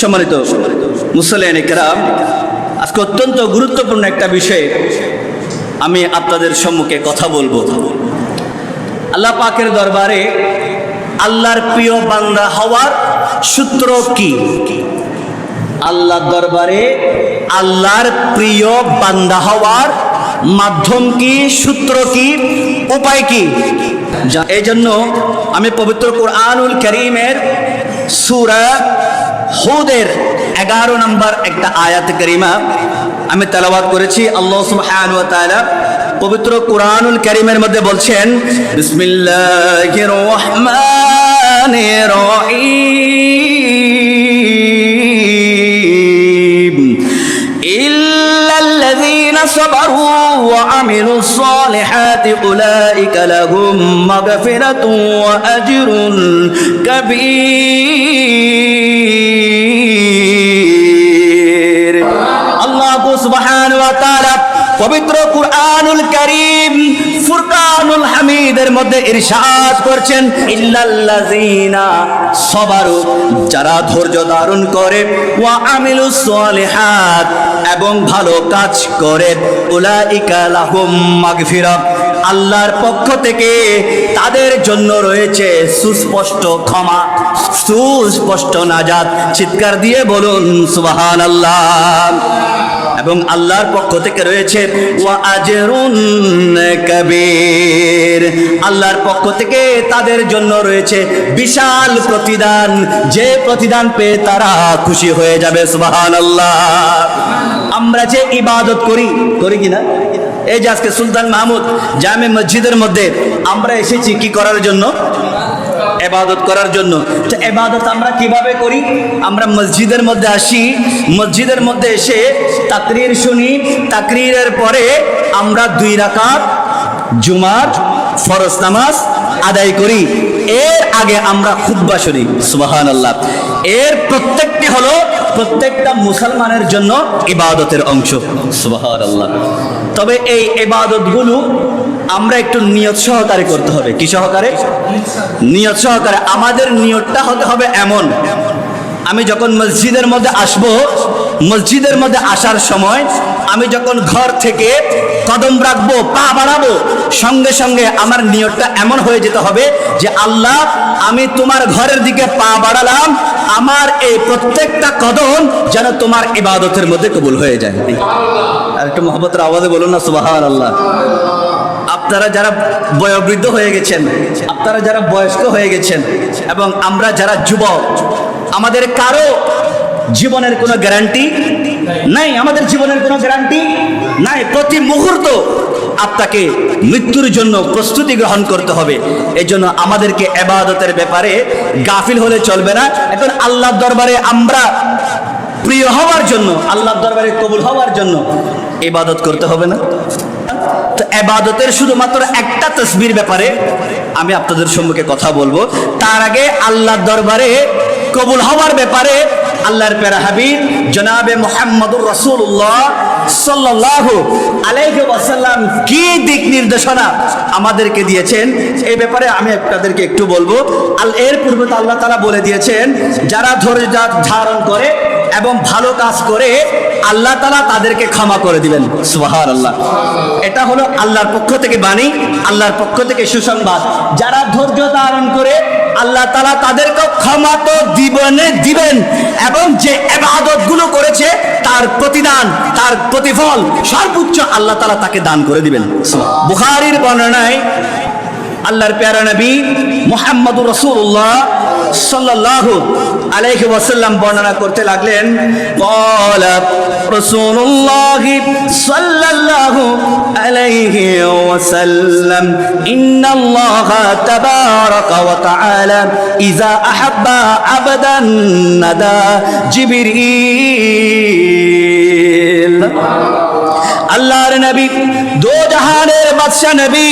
সম্মানিত মুসলিয়ান কেরাম, আজকে অত্যন্ত গুরুত্বপূর্ণ একটা বিষয়ে আমি আপনাদের সম্মুখে কথা বলব। আল্লাহ পাকের দরবারে আল্লাহর প্রিয় বান্দা হওয়ার সূত্র কি? আল্লাহর দরবারে আল্লাহর প্রিয় বান্দা হওয়ার মাধ্যম কি, সূত্র কি, উপায় কি? এই জন্য আমি পবিত্র কোরআনুল করিমের সুরা হুদের এগারো নম্বর একটা আয়াত করিমা আমি তালাবাদ করেছি। আল্লাহ সুবহান ওয়া পবিত্র কুরআনুল করিমের মধ্যে বলছেন, বিসমিল্লাহির রহমানির রহিম। وعملوا الصالحات أولئك لهم مغفرة وأجر كبير. الله سبحانه وتعالى পবিত্র কুরআনুল করিম ফুরকানুল হামিদের মধ্যে ইরশাদ করছেন, ইল্লাল্লাযিনা সবারু যারা ধৈর্য ধারণ করে, ওয়া আমিলুস সালিহাত এবং ভালো কাজ করে, উলাইকা লাহুম মাগফিরা আল্লাহর পক্ষ থেকে তাদের জন্য রয়েছে সুস্পষ্ট ক্ষমা, সুস্পষ্ট নাজাত। চিৎকার দিয়ে বলুন, সুবহানাল্লাহ এবং আল্লাহর পক্ষ থেকে রয়েছে কবির। আল্লাহর পক্ষ থেকে তাদের জন্য রয়েছে বিশাল প্রতিদান। যে প্রতিদান পেয়ে তারা খুশি হয়ে যাবে, সুবহানাল্লাহ। আমরা যে ইবাদত করি করি কিনা? এই যে আজকে সুলতান মাহমুদ জামে মসজিদের মধ্যে আমরা এসেছি কি করার জন্য? এবাদত করার জন্য। তো এবাদত আমরা কীভাবে করি? আমরা মসজিদের মধ্যে আসি। মসজিদের মধ্যে এসে তাকরির শুনি। তাকরিরের পরে আমরা দুই রাকাত জুমার ফরজ নামাজ আদায় করি। এর আগে আমরা খুদ্া শুনি সুবাহান আল্লাহ এর প্রত্যেকটি হলো প্রত্যেকটা মুসলমানের জন্য ইবাদতের অংশ সুবাহান আল্লাহ তবে এই ইবাদতগুলো আমরা একটু নিয়ত সহকারে করতে হবে। কি সহকারে? নিয়ত সহকারে। আমাদের নিয়তটা হতে হবে এমন। আমি যখন মসজিদের মধ্যে আসব মসজিদের মধ্যে আসার সময় আমি যখন ঘর থেকে কদম রাখব পা বাড়াবো সঙ্গে সঙ্গে আমার নিয়তটা এমন হয়ে যেতে হবে যে আল্লাহ আমি তোমার ঘরের দিকে পা বাড়ালাম আমার এই প্রত্যেকটা কদম যেন তোমার ইবাদতের মধ্যে কবুল হয়ে যায়। আর একটু মহব্বতের আওয়াজে বলুন না সুবাহান আল্লাহ আপনারা যারা বয়োবৃদ্ধ হয়ে গেছেন, আপনারা যারা বয়স্ক হয়ে গেছেন, এবং আমরা যারা যুবক, আমাদের কারও জীবনের কোনো গ্যারান্টি নাই, আমাদের জীবনের কোনো গ্যারান্টি নাই। প্রতি মুহূর্ত আপনাকে মৃত্যুর জন্য প্রস্তুতি গ্রহণ করতে হবে। এই জন্য আমাদেরকে এবাদতের ব্যাপারে গাফিল হলে চলবে না। এখন আল্লাহর দরবারে আমরা প্রিয় হওয়ার জন্য, আল্লাহর দরবারে কবুল হওয়ার জন্য ইবাদত করতে হবে না। তো এবাদতের শুধুমাত্র একটা তসবির ব্যাপারে আমি আপনাদের সম্মুখে কথা বলব। তার আগে আল্লাহর দরবারে কবুল হওয়ার ব্যাপারে আল্লাহর পেরা হাবিব জনাবে মোহাম্মদুর রসুল্লাহ সাল্লাহ আলাইহি ওয়াসাল্লাম কি দিক নির্দেশনা আমাদেরকে দিয়েছেন, এই ব্যাপারে আমি আপনাদেরকে একটু বলব। আল এর পূর্বে তো আল্লাহ তারা বলে দিয়েছেন, যারা ধৈর্য ধারণ করে এবং ভালো কাজ করে আল্লাহ তালা তাদেরকে ক্ষমা করে দিবেন। সুবাহার আল্লাহ এটা হলো আল্লাহর পক্ষ থেকে বাণী, আল্লাহর পক্ষ থেকে সুসংবাদ। যারা ধৈর্য ধারণ করে আল্লাহ তালা তাদেরকে ক্ষমা তো দিবনে দিবেন এবং যে এবাদতগুলো করেছে, তার প্রতিদান, তার প্রতিফল সর্বোচ্চ আল্লাহ তালা তাকে দান করে দিবেন। বুখারির বর্ণনায় আল্লাহর প্যারা নবী মোহাম্মদুর রসুল্লাহ সাল্লাহ আলাইহি ওয়াসাল্লাম বর্ণনা করতে লাগলেন, ক্বালা রাসূলুল্লাহ সাল্লাল্লাহু আলাইহি ওয়াসাল্লাম, ইন্নাল্লাহা তাবারাকা ওয়া তাআলা, ইযা আহাব্বা আবদান নাদা জিবরীল। সুবহানাল্লাহ আল্লাহর নবী, দো জাহানের বাদশাহ নবী,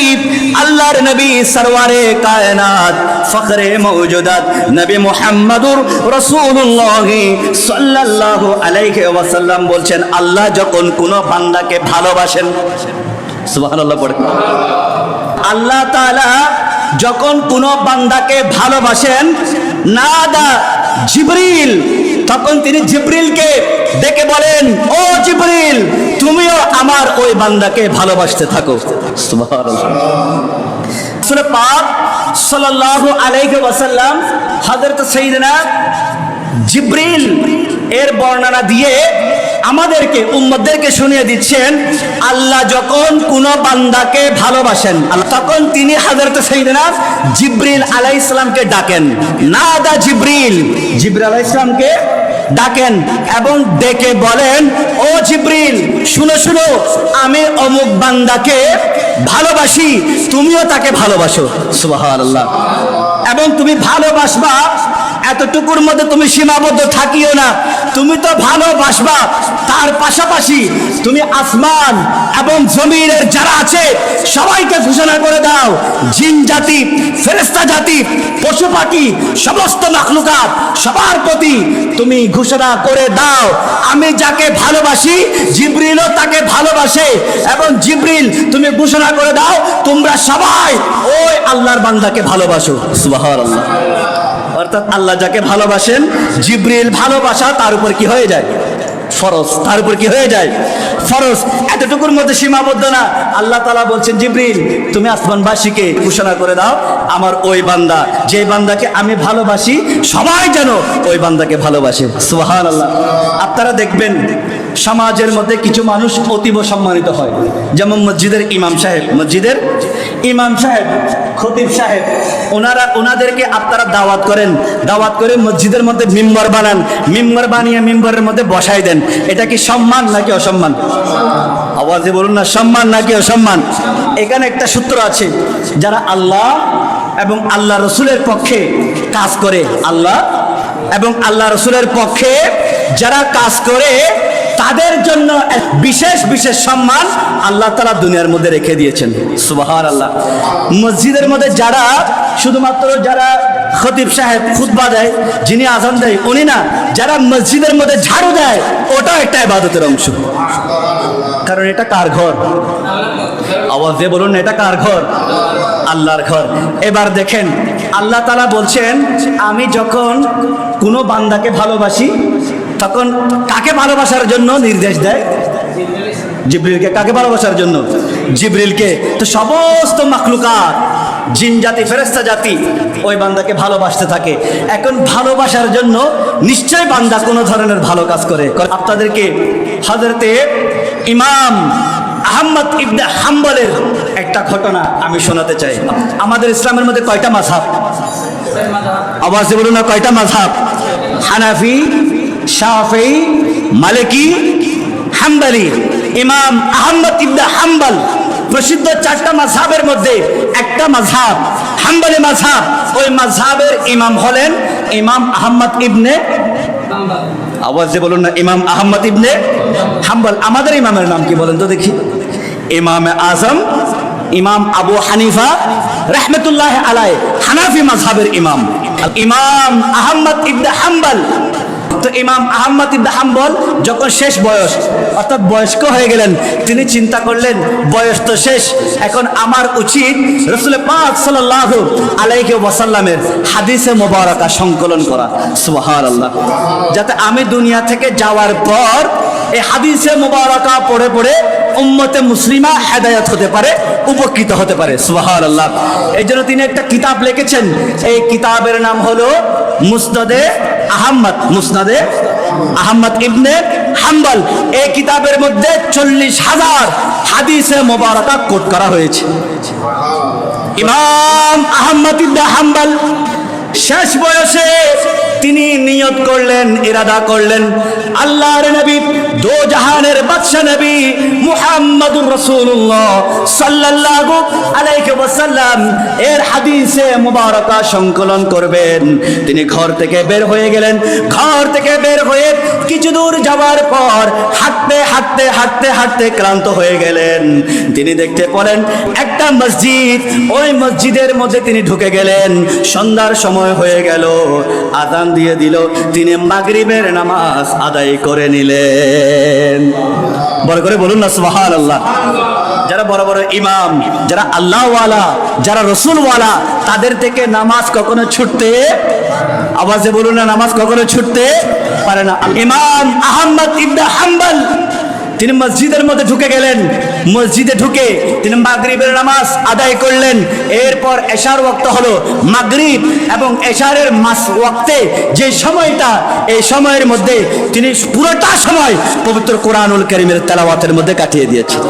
আল্লাহর নবী সরওয়ারে কায়নাত, ফখরে মওজুদাত নবী মুহাম্মদুর রাসূলুল্লাহ সাল্লাল্লাহু আলাইহি ওয়াসাল্লাম বলছেন, আল্লাহ যখন কোনো বান্দাকে ভালোবাসেন, সুবহানাল্লাহ পড়ে। আল্লাহ তাআলা যখন কোনো বান্দাকে ভালোবাসেন, নাদা জিবরিল তখন তিনি জিব্রিলকে ডেকে বলেন, ও জিব্রিল, তুমিও আমার ওই বান্দাকে ভালোবাসতে থাকো। সূরা পাক সাল্লাল্লাহু আলাইহি ওয়াসাল্লাম, হযরত সাইয়েদনা জিব্রিল এর বর্ণনা দিয়ে আমাদেরকে, উম্মতদেরকে শুনিয়ে দিচ্ছেন, আল্লাহ যখন কোন বান্দাকে ভালোবাসেন তখন তিনি হাজরত সাইয়েদনা জিব্রিল আলাইহিস সালামকে ডাকেন। নাদা জিব্রিল জিব্রিল আলাইহিস সালামকে ডাকেন এবং ডেকে বলেন, ও জিব্রিল, শুনো শুনো, আমি অমুক বান্দাকে ভালোবাসি, তুমিও তাকে ভালোবাসো। সুবহানাল্লাহ। এবং তুমি ভালোবাসবা এতটুকুর মধ্যে তুমি সীমাবদ্ধ থাকিও না। তুমি তো ভালোবাসবা তার পাশাপাশি তুমি আসমান এবং জমিনের যারা আছে, সবাইকে ঘোষণা করে দাও, জিন জাতি ফেরেস্তা জাতি, পশু পাখি, সমস্ত মাখলুকাত, সবার প্রতি তুমি ঘোষণা করে দাও। আমি যাকে ভালোবাসি, জিব্রিলও তাকে ভালোবাসে এবং জিব্রিল, তুমি ঘোষণা করে দাও, তোমরা সবাই ওই আল্লাহর বান্দাকে ভালোবাসো। সুবহানাল্লাহ। অর্থাৎ আল্লাহ যাকে ভালোবাসেন, জিব্রিল ভালোবাসা তার উপর কি হয়ে যায়? ফরজ। তার উপর কি হয়ে যায়? ফরজ। এতটুকুর মধ্যে সীমাবদ্ধ না। আল্লাহ তালা বলছেন, জিব্রিল, তুমি আসমানবাসীকে ঘোষণা করে দাও, আমার ওই বান্দা, যে বান্দাকে আমি ভালোবাসি, সবাই যেন ওই বান্দাকে ভালোবাসে। সুহান আল্লাহ আপনারা দেখবেন, সমাজের মধ্যে কিছু মানুষ অতীব সম্মানিত হয়। যেমন মসজিদের ইমাম সাহেব। মসজিদের ইমাম সাহেব, খতিব সাহেব, ওনারা, ওনাদেরকে আপনারা দাওয়াত করেন। দাওয়াত করে মসজিদের মধ্যে মিম্বর বানান। মিম্বর বানিয়ে মিম্বরের মধ্যে বসাই দেন। এটা কি সম্মান নাকি অসম্মান? আওয়াজে বলুন না, সম্মান নাকি অসম্মান? এখানে একটা সূত্র আছে, যারা আল্লাহ এবং আল্লাহ রসুলের পক্ষে কাজ করে, আল্লাহ এবং আল্লাহ রসুলের পক্ষে যারা কাজ করে তাদের জন্য বিশেষ বিশেষ সম্মান আল্লাহ তালা দুনিয়ার মধ্যে রেখে দিয়েছেন। সুবাহার আল্লাহ মসজিদের মধ্যে যারা, শুধুমাত্র যারা খতিব সাহেব খুতবা দেয়, যিনি আজান দেয়, উনি না, যারা মসজিদের মধ্যে ঝাড়ু দেয়, ওটাও একটা ইবাদতের অংশ। কারণ এটা কার ঘর? আওয়াজ দিয়ে বলুন, এটা কার ঘর? আল্লাহর ঘর। এবার দেখেন, আল্লাহ তালা বলছেন, আমি যখন কোনো বান্দাকে ভালোবাসি তখন কাকে ভালোবাসার জন্য নির্দেশ দেয়? জিব্রিলকে কাকে ভালোবাসার জন্য? জিব্রিলকে। তো সমস্ত মাখলুকাত, জিন জাতি ফেরেস্তা জাতি ওই বান্দাকে ভালোবাসতে থাকে। এখন ভালোবাসার জন্য নিশ্চয় বান্দা কোনো ধরনের ভালো কাজ করে। আপনাদেরকে হজরতে ইমাম আহম্মদ ইবনে হাম্বলের একটা ঘটনা আমি শোনাতে চাই। আমাদের ইসলামের মধ্যে কয়টা মাঝহাব আওয়াজে বলুন না, কয়টা মাঝহাব হানাফি শাফি, মালিকি, হাম্বালি। ইমাম আহম্মদ ইবদা হাম্বল, প্রসিদ্ধ চারটা মাঝহাবের মধ্যে একটা মাঝহাব হাম্বলি মাঝহাব ওই মাঝহাবের ইমাম হলেন ইমাম আহম্মদ ইবনে আওয়াজে বলুন না, ইমাম আহম্মদ ইবনে হাম্বাল। আমাদের ইমামের নাম কি বলেন তো দেখি। ইমাম আজম, ইমাম আবু হানিফা, রহমতুল্লাহ আলাই হানাফি মাঝহাবের ইমাম। ইমাম আহম্মদ ইবনে হাম্বল তো ইমাম আহম্মদ ইবনে হাম্বল যখন শেষ বয়স, অর্থাৎ বয়স্ক হয়ে গেলেন, তিনি চিন্তা করলেন, বয়স তো শেষ, এখন আমার উচিত রসুল পাক সাল্লাল্লাহু আলাইহি ওয়াসাল্লামের হাদিসে মোবারকা সংকলন করা। আল্লাহ যাতে আমি দুনিয়া থেকে যাওয়ার পর এই হাদিসে মোবারকা পড়ে পড়ে উম্মতে মুসলিমা হেদায়ত হতে পারে, উপকৃত হতে পারে সুবাহার আল্লাহ এই জন্য তিনি একটা কিতাব লিখেছেন। এই কিতাবের নাম হলো মুসনাদে আহম্মদ মুসনাদে আহম্মদ ইবনে হাম্বল। এই কিতাবের মধ্যে চল্লিশ হাজার হাদিসে মোবারকা কোট করা হয়েছে। ইমাম আহম্মদ ইবনে হাম্বল, শেষ বয়সে তিনি নিয়ত করলেন, ইরাদা করলেন। আল্লাহর নবী দো জাহানের বাদশা নবী মুহাম্মদুর রাসূলুল্লাহ সাল্লাল্লাহু আলাইহি ওয়াসাল্লাম, এর হাদিসে মুবারকা সংকলন করবেন। তিনি ঘর থেকে বের হয়ে গেলেন। ঘর থেকে বের হয়ে কিছু দূর যাওয়ার পর হাঁটতে হাঁটতে হাঁটতে হাঁটতে ক্লান্ত হয়ে গেলেন। তিনি দেখতে পেলেন একটা মসজিদ। ওই মসজিদের মধ্যে তিনি ঢুকে গেলেন। সন্ধ্যার সময় হয়ে গেল। আদান দিয়ে দিল। তিনি মাগরিবের নামাজ আদায় করে নিলেন। বড় করে বলুন না সুবহান আল্লাহ যারা বড় বড় ইমাম, যারা আল্লাহওয়ালা, যারা রসুলওয়ালা, তাদের থেকে নামাজ কখনো ছুটতে আওয়াজে বলুন না, নামাজ কখনো ছুটতে পারে না। ইমাম আহম্মদ ইবনে হাম্বল তিনি মসজিদের মধ্যে ঢুকে গেলেন। মসজিদে ঢুকে তিনি মাগরিবের নামাজ আদায় করলেন। এরপর এশার ওয়াক্ত হলো মাগরিব এবং এশারের মাস ওয়াক্তে যে সময়টা, এই সময়ের মধ্যে তিনি পুরোটা সময় পবিত্র কোরআনুল করিমের তেলাওয়াতের মধ্যে কাটিয়ে দিয়েছেন।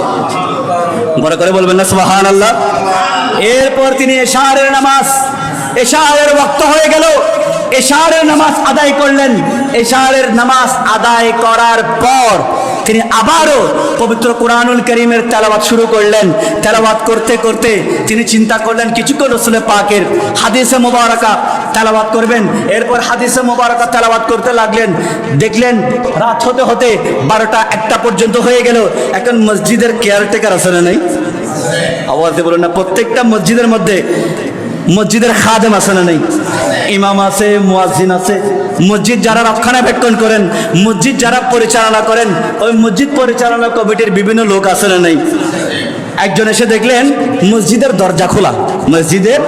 বড় করে বলবেন না সুবাহান আল্লাহ এরপর তিনি এশারের নামাজ, এশারের ওয়াক্ত হয়ে গেল। এশারের নামাজ আদায় করলেন। এশারের নামাজ আদায় করার পর তিনি আবারও পবিত্র কোরআনুল করিমের তেলাওয়াত শুরু করলেন। তেলাওয়াত করতে করতে তিনি চিন্তা করলেন, কিছুক্ষণ রসুলের পাকের হাদিসে মোবারকা তেলাওয়াত করবেন। এরপর হাদিসে মোবারকা তেলাওয়াত করতে লাগলেন। দেখলেন, রাত হতে হতে বারোটা একটা পর্যন্ত হয়ে গেল। এখন মসজিদের কেয়ারটেকার না নেই? আওয়াজে বলুন না, প্রত্যেকটা মসজিদের মধ্যে মসজিদের খাদেম আছে না নেই? ইমাম আছে, মুয়াজ্জিন আছে। মসজিদ যারা রক্ষণাবেক্ষণ করেন, মসজিদ যারা পরিচালনা করেন, ওই মসজিদ পরিচালনা কমিটির বিভিন্ন লোক আছে না নেই? একজন এসে দেখলেন, মসজিদের দরজা খোলা। মসজিদের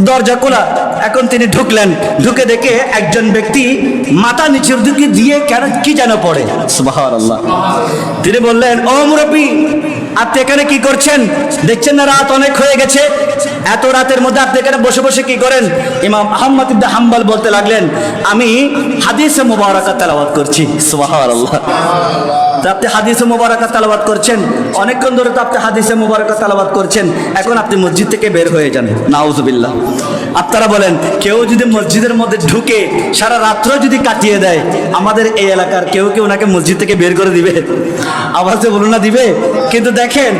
দরজা খোলা। এখন তিনি ঢুকলেন। ঢুকে দেখে একজন ব্যক্তি মাথা নিচের দিকে দিয়ে কেন, কি যেন পড়ে। সুবহানাল্লাহ। তিনি বললেন, ও মুরব্বী, আপনি এখানে কি করছেন? দেখছেন না রাত অনেক হয়ে গেছে। এত রাতের মধ্যে আপনি এখানে বসে বসে কি করেন? ইমাম আহম্মদ ইদ্দা হাম্বাল বলতে লাগলেন, আমি হাদিসে মুবারকা তেলাওয়াত করছি। সুবহানাল্লাহ। তো আপনি হাদিসে মুবারাকা তেলাওয়াত করছেন, অনেকক্ষণ ধরে তো আপনি হাদিসে মুবারাকা তেলাওয়াত করছেন, এখন আপনি মসজিদ থেকে বের হয়ে যান। নাউজুবিল্লাহ। আপনারা বলেন, কেউ যদি মসজিদের মধ্যে ঢুকে সারা রাত্র যদি কাটিয়ে দেয়, আমাদের এই এলাকার কেউ কেউ ওনাকে মসজিদ থেকে বের করে দিবে? আওয়াজে বলুন না দিবে? কিন্তু দেখেন,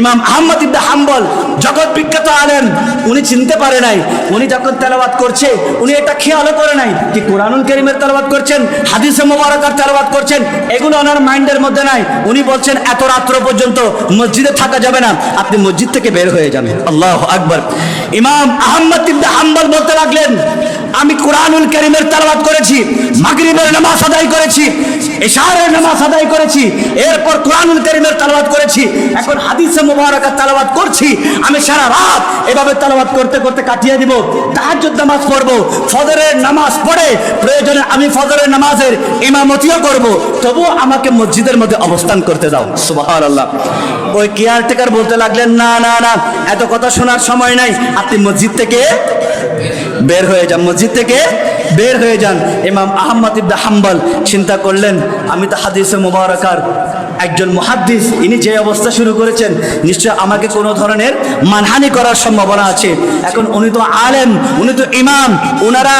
ইমাম আহমদ ইবনে হাম্বল জগৎ বিখ্যাত আলেন উনি চিনতে পারে নাই। উনি যখন তেলাবাদ করছে, উনি এটা খেয়ালও করে নাই কি কোরআনুল করিমের তেলাওয়াত করছেন, হাদিসে মোবারকার তেলাওয়াত করছেন, এগুলো ওনার মাইন্ডের মধ্যে নাই। উনি বলছেন, এত রাত্র পর্যন্ত মসজিদে থাকা যাবে না। আপনি মসজিদ থেকে বের হয়ে যাবেন। আল্লাহ আকবর। ইমাম আহম্মদ ইবদা হাম্বল বলতে লাগলেন আমি কোরআনুল করিমের তেলাওয়াত করেছি, মাগরিবের নামাজ আদায় করেছি, এশারের নামাজ আদায় করেছি, এরপর কোরআনুল করিমের তেলাওয়াত করেছি, এখন হাদিসে মুবারাকাত তেলাওয়াত করছি, আমি সারা রাত এভাবে তেলাওয়াত করতে করতে কাটিয়ে দিব, তাহাজ্জুদ নামাজ পড়ব, ফজরের নামাজ পড়ে প্রয়োজনে আমি ফজরের নামাজের ইমামতিও করব, তবুও আমাকে মসজিদের মধ্যে অবস্থান করতে দাও, সুবহানাল্লাহ। ওই কেয়ারটেকার বলতে লাগলেন, না না না, এত কথা শোনার সময় নাই, আপনি মসজিদ থেকে বের হয়ে যান, মসজিদ থেকে বের হয়ে যান। ইমাম আহম্মদ ইবদা হাম্বাল চিন্তা করলেন, আমি তো হাদিসে মুবারকার একজন মুহাদ্দিস, ইনি যে অবস্থা শুরু করেছেন, নিশ্চয় আমাকে কোনো ধরনের মানহানি করার সম্ভাবনা আছে। এখন উনি তো আলেম, উনি তো ইমাম ওনারা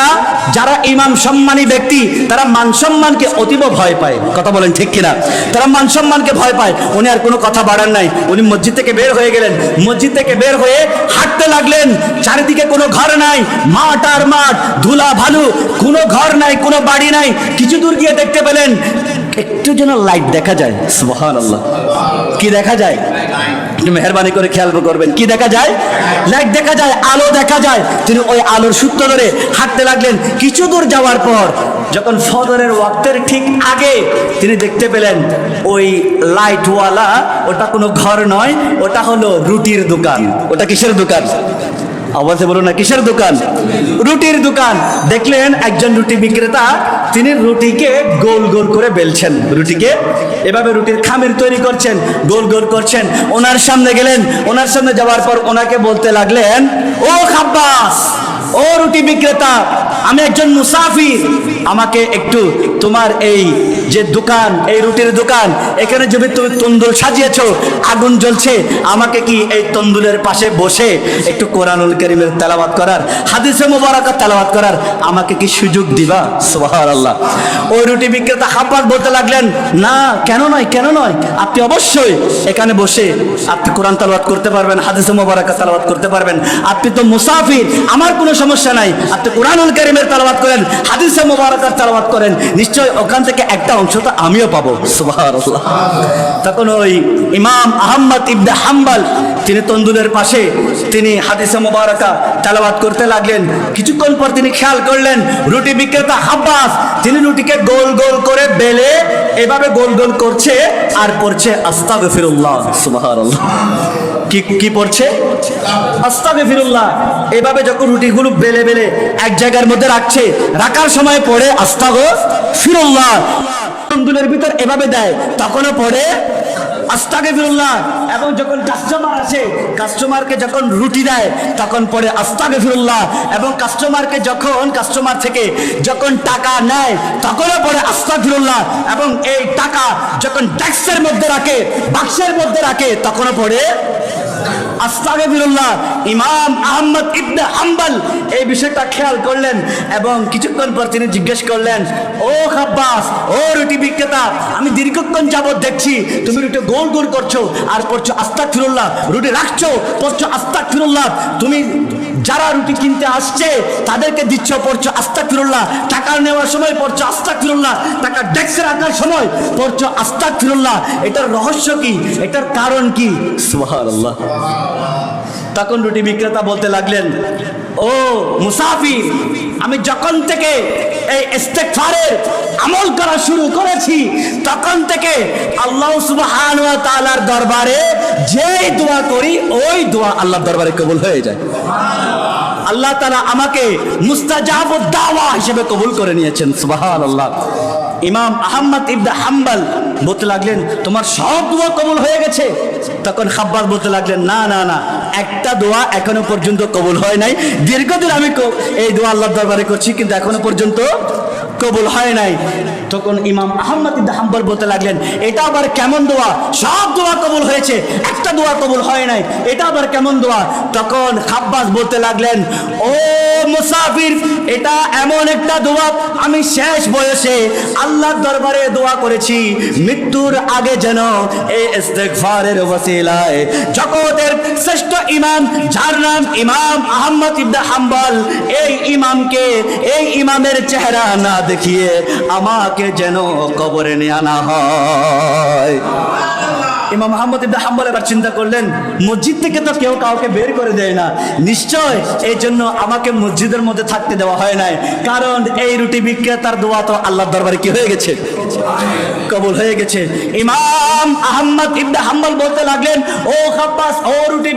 যারা ইমাম সম্মানী ব্যক্তি, তারা মান সম্মানকে অতীব ভয় পায়। কথা বলেন ঠিক কিনা? তারা মান সম্মানকে ভয় পায়। উনি আর কোনো কথা বাড়ান নাই। উনি মসজিদ থেকে বের হয়ে গেলেন। মসজিদ থেকে বের হয়ে হাঁটতে লাগলেন। চারিদিকে কোনো ঘর নাই। মাঠ আর মাঠ ধুলা ভালু কোনো ঘর নাই, কোনো বাড়ি নাই। কিছু দূর গিয়ে দেখতে পেলেন। একটু যেন লাইট দেখা যায়। সুবহান আল্লাহ কি দেখা যায়? একটু মেহরবানি করে খেয়াল করবেন। কি দেখা যায়? লাইট দেখা যায়, আলো দেখা যায়। তিনি ওই আলোর সূত্র ধরে হাঁটতে লাগলেন কিছু দূর যাওয়ার পর। যখন ফজরের ওয়াক্তের ঠিক আগে তিনি দেখতে পেলেন, ওই লাইটওয়ালা ওটা কোনো ঘর নয়, ওটা হলো রুটির দোকান। ওটা কিসের দোকান? আওয়াজে বলুন না, কিসের দোকান? রুটির দোকান। দেখলেন একজন রুটি বিক্রেতা, তিনি রুটিকে গোল গোল করে বেলছেন। রুটিকে, এভাবে রুটির খামির তৈরি করছেন, গোল গোল করছেন। ওনার সামনে গেলেন, ওনার সামনে যাওয়ার পর ওনাকে বলতে লাগলেন, ও খাব্বাস, ও রুটি বিক্রেতা, আমি একজন মুসাফির, আমাকে একটু তোমার এই যে দোকান, এই রুটির দোকান, এখানে যদি তুমি তন্দুল সাজিয়েছো, আগুন জ্বলছে, আমাকে কি এই তন্দুলের পাশে বসে একটু কোরআনুল করিমের তেলাওয়াত করার, হাদিসে মোবারকাত তেলাওয়াত করার আমাকে কি সুযোগ দিবা? সুবহানাল্লাহ। ওই রুটি বিক্রেতা হাব্বাস বলতে লাগলেন, না, কেন নয় কেন নয়? আপনি অবশ্যই এখানে বসে আপনি কোরআন তেলাওয়াত করতে পারবেন, হাদিসে মোবারকাত তেলাওয়াত করতে পারবেন। আপনি তো মুসাফির, আমার কোনো সমস্যা নাই। আপনি কোরআনুল করিমের তেলাওয়াত করেন, হাদিসে মোবারকাত তেলাওয়াত করেন। নিশ্চয় ওখান থেকে একটা অংশ তো আমিও পাবো। তখন ওই ইমাম আহম্মদ ইবনে হাম্বল, তিনি তন্দুলের পাশে, তিনি হাদিসে মোবারকা তেলাওয়াত করতে লাগলেন। কিছুক্ষণ পর তিনি খেয়াল করলেন, রুটি বিক্রেতা হাব্বাস, তিনি রুটিকে গোল গোল করে বেলে এভাবে গোল গোল করছে আর পড়ছে আস্তাগফিরুল্লাহ। সুবহানাল্লাহ। কি কি পড়ছে? আস্তাগে ফিরুল্লাহ এভাবে যখন রুটিগুলো বেলে বেলে এক জায়গার মধ্যে রাখছে, রাখার সময় পড়ে আস্তাগো ফিরুল্লাহ তন্দুলের ভিতর এভাবে দেয়, তখনও পড়ে আস্তাগে ফিরুল্লাহ এবং যখন কাস্টমার আসে কাস্টমারকে যখন রুটি দেয়, তখন পড়ে আস্তাগে ফিরুল্লাহ এবং কাস্টমারকে যখন কাস্টমার থেকে যখন টাকা নেয়, তখনও পড়ে আস্তা ফিরুল্লাহ এবং এই টাকা যখন ট্যাক্সের মধ্যে রাখে বাক্সের মধ্যে রাখে, তখনও পড়ে আস্তাগফিরুল্লাহ, ইমাম আহমদ ইবনে হাম্বল এই বিষয়টা খেয়াল করলেন এবং কিছুক্ষণ পর তিনি জিজ্ঞেস করলেন, ও খাব্বাস, ও রুটি বিক্রেতা, আমি দীর্ঘক্ষণ যাবত দেখছি। তুমি রুটি গোল গোল করছ আর পড়ছো আস্তাগফিরুল্লাহ, রুটি রাখছো, পড়ছো আস্তাগফিরুল্লাহ। তুমি যারা রুটি কিনতে আসছে, তাদেরকে দিচ্ছ, পড়ছো আস্তাগফিরুল্লাহ। টাকা নেওয়ার সময় পড়ছো আস্তাগফিরুল্লাহ। টাকা ডেস্কে রাখার সময় পড়ছো আস্তাগফিরুল্লাহ। এটার রহস্য কি? এটার কারণ কি? সুবহানাল্লাহ। তখন রুটি বিক্রেতা বলতে লাগলেন ও মুসাফির, আমি যখন থেকে এই ইস্তেগফারের আমল করা শুরু করেছি, তখন থেকে আল্লাহ সুবহানাহু ওয়া তাআলার দরবারে যেই দোয়া করি, ওই দোয়া আল্লাহর দরবারে কবুল হয়ে যায়। আল্লাহ তাআলা আমাকে মুস্তাজাবুদ দাওয়া হিসেবে কবুল করে নিয়েছেন, সুবহানাল্লাহ। ইমাম আহমদ ইবনে হাম্বল বলতে লাগলেন, তোমার সব দোয়া কবল হয়ে গেছে? তখন খাব্বার বলতে লাগলেন, না না না, একটা দোয়া এখনও পর্যন্ত কবল হয় নাই। দীর্ঘদিন আমি এই দোয়া আল্লাহ দরবারে করছি, কিন্তু এখনও পর্যন্ত কবুল হয় নাই। তখন ইমাম ইবনে হাম্বল বলতে লাগলেন, এটা আবার কেমন দোয়া? সব দোয়া কবুল হয়েছে, একটা দোয়া কবুল হয় নাই, এটা আবার কেমন দোয়া? তখন খাব্বাস বলতে লাগলেন, ও মুসাফির, এটা এমন একটা দোয়া, আমি শেষ বয়সে আল্লাহর দরবারে দোয়া করেছি, মৃত্যুর আগে যেন এই ইস্তেগফারের ওসিলায় জগতের শ্রেষ্ঠ ইমাম, যার নাম ইমাম আহমদ ইবনে হাম্বল, এই ইমামকে, এই ইমামের চেহারা না দেখিয়ে আমাকে যেন কবরে নিয়ে আনা হয়। ইমাম মোহাম্মদ ইবনে হাম্বল এবার চিন্তা করলেন, মসজিদ থেকে তো কেউ কাউকে বের করে দেয় না। নিশ্চয় এই জন্য আমাকে মসজিদের মধ্যে থাকতে দেওয়া হয় নাই। কারণ এই রুটি বিক্রেতার দোয়া তো দরবারে কি হয়ে গেছে? কবুল হয়ে গেছে। ইমাম হাম্বল বলতে লাগলেন, ও ও রুটি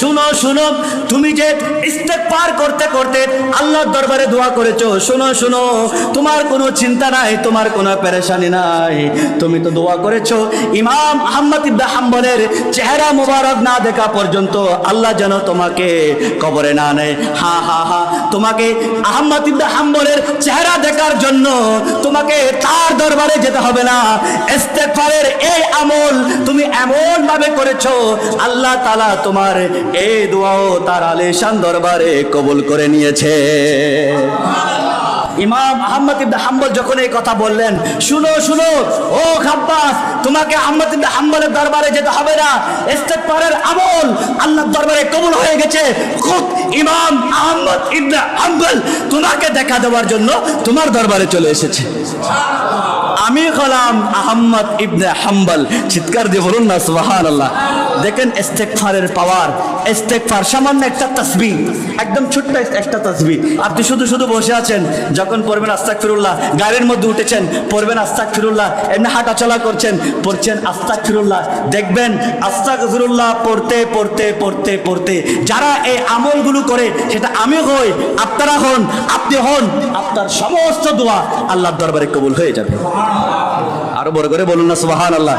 শুনো শুনো, তুমি যে ইস্তেগফার করতে করতে আল্লাহর দরবারে দোয়া করেছ, শুনো শুনো, তোমার কোনো চিন্তা নাই, তোমার কোনো পেরেশানি নাই। তুমি তো দোয়া করেছ। ইমাম আহমদ ইবনে হাম্বলের চেহারা মোবারক না দেখা পর্যন্ত আল্লাহ যেন তোমাকে কবরে না নেয়। হা হা হা, তোমাকে আহমদ ইবনে হাম্বলের চেহারা দেখার জন্য তোমাকে তার দরবারে যেতে হবে না। ইস্তেগফারের এই আমল তুমি এমন ভাবে করেছ, আল্লাহ তাআলা তোমার এই দোয়াও তার আলিশান দরবারে কবুল করে নিয়েছে। ইমাম আহম্মদ ইবদা হাম্বল যখন এই কথা বললেন, শুনো শুনো, ও খাব্বাস, তোমাকে আহম্মদ ইবদা হাম্বলের দরবারে যেতে হবে না। ইস্তেগফারের আমল আল্লাহর দরবারে কবুল হয়ে গেছে। খুব ইমাম আহমদ ইবদা হাম্বল তোমাকে দেখা দেওয়ার জন্য তোমার দরবারে চলে এসেছে। আমি হলাম আহম্মদ ইবনে হাম্বল। চিৎকার দিয়ে বলুন না, সুবহানাল্লাহ। দেখেন ইস্তেগফারের পাওয়ার ইস্তেগফার সামান্য একটা তাসবিহ। একদম ছোট্ট একটা তাসবিহ। আপনি শুধু শুধু বসে আছেন, যখন পড়বেন আস্তাগফিরুল্লাহ, গাড়ির মধ্যে উঠেছেন, পড়বেন আস্তাগফিরুল্লাহ, এমনি হাঁটাচলা করছেন, পড়ছেন আস্তাগফিরুল্লাহ। দেখবেন আস্তাগফিরুল্লাহ পড়তে পড়তে পড়তে পড়তে যারা এই আমলগুলো করে, সেটা আমি হই, আপনারা হন, আপনি হন, আপনার সমস্ত দোয়া আল্লাহর দরবারে কবুল হয়ে যাবে। আরও বড় করে বলুন না সুবাহান আল্লাহ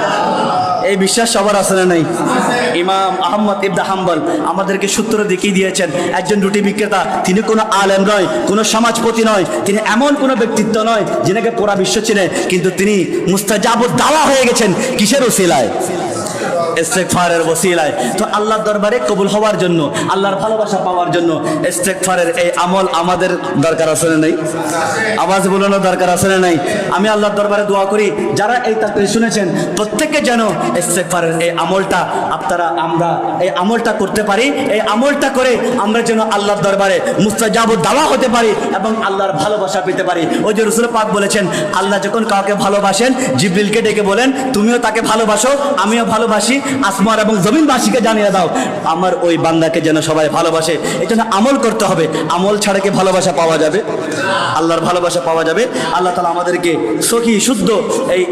এই বিশ্বাস সবার আছে না নাই? ইমাম আহম্মদ ইবদা হাম্বল আমাদেরকে সূত্র দেখিয়ে দিয়েছেন, একজন রুটি বিক্রেতা, তিনি কোনো আলেম নয়, কোনো সমাজপতি নয়, তিনি এমন কোনো ব্যক্তিত্ব নয়, যিনাকে পুরা বিশ্ব চিনে, কিন্তু তিনি মুস্তাজাবুদ দাওয়া হয়ে গেছেন। কিসের ওসিলায়? ইস্তেগফারের ওসিলায়। তো আল্লাহর দরবারে কবুল হওয়ার জন্য, আল্লাহর ভালোবাসা পাওয়ার জন্য ইস্তেগফারের এই আমল আমাদের দরকার আছে না নাই? আওয়াজ বলানোর দরকার আছে না নাই? আমি আল্লাহর দরবারে দোয়া করি, যারা এই তাকরির শুনেছেন, প্রত্যেকে যেন ইস্তেগফারের এই আমলটা আপনারা, আমরা এই আমলটা করতে পারি, এই আমলটা করে আমরা যেন আল্লাহর দরবারে মুস্তাজাব দাওয়া হতে পারি এবং আল্লাহর ভালোবাসা পেতে পারি। ওই যে রসুল পাক বলেছেন, আল্লাহ যখন কাউকে ভালোবাসেন, জিবরিলকে ডেকে বলেন, তুমিও তাকে ভালোবাসো, আমিও ভালোবাসি। আসমান এবং জমিনবাসীকে জানিয়ে দাও, আমার ওই বান্দাকে যেন সবাই ভালোবাসে। এই জন্য আমল করতে হবে। আমল ছাড়া কি ভালোবাসা পাওয়া যাবে? আল্লাহর ভালোবাসা পাওয়া যাবে। আল্লাহ তালা আমাদেরকে সখী শুদ্ধ এই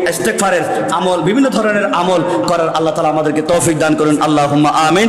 আমল, বিভিন্ন ধরনের আমল করার আল্লাহ তালা আমাদেরকে তৌফিক দান করুন। আল্লাহ আমিন।